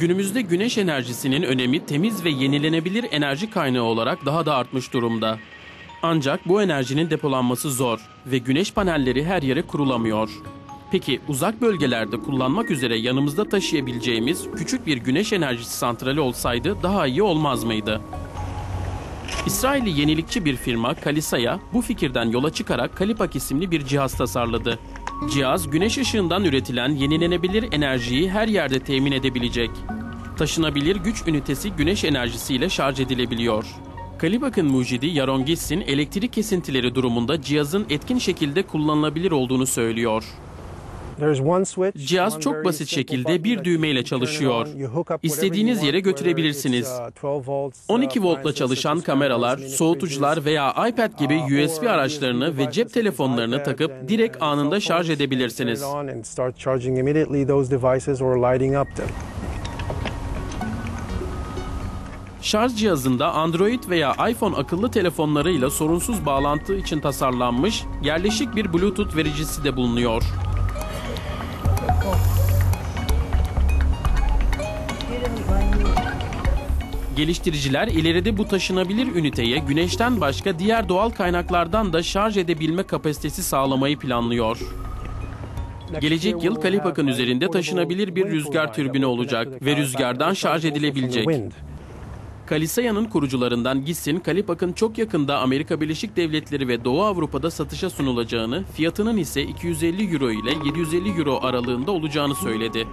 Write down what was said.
Günümüzde güneş enerjisinin önemi temiz ve yenilenebilir enerji kaynağı olarak daha da artmış durumda. Ancak bu enerjinin depolanması zor ve güneş panelleri her yere kurulamıyor. Peki uzak bölgelerde kullanmak üzere yanımızda taşıyabileceğimiz küçük bir güneş enerjisi santrali olsaydı daha iyi olmaz mıydı? İsrailli yenilikçi bir firma Kalisaya bu fikirden yola çıkarak Kalipak isimli bir cihaz tasarladı. Cihaz güneş ışığından üretilen yenilenebilir enerjiyi her yerde temin edebilecek. Taşınabilir güç ünitesi güneş enerjisiyle şarj edilebiliyor. Kalibak'ın mucidi Yaron Gitsin elektrik kesintileri durumunda cihazın etkin şekilde kullanılabilir olduğunu söylüyor. Cihaz çok basit şekilde bir düğmeyle çalışıyor. İstediğiniz yere götürebilirsiniz. 12 voltla çalışan kameralar, soğutucular veya iPad gibi USB araçlarını ve cep telefonlarını takıp direkt anında şarj edebilirsiniz. Şarj cihazında Android veya iPhone akıllı telefonlarıyla sorunsuz bağlantı için tasarlanmış yerleşik bir Bluetooth vericisi de bulunuyor. Geliştiriciler ileride bu taşınabilir üniteye güneşten başka diğer doğal kaynaklardan da şarj edebilme kapasitesi sağlamayı planlıyor. Gelecek yıl Kalipak'ın üzerinde taşınabilir bir rüzgar türbini olacak ve rüzgardan şarj edilebilecek. Kalisaya'nın kurucularından Gissin, Kalipak'ın çok yakında Amerika Birleşik Devletleri ve Doğu Avrupa'da satışa sunulacağını, fiyatının ise 250 euro ile 750 euro aralığında olacağını söyledi.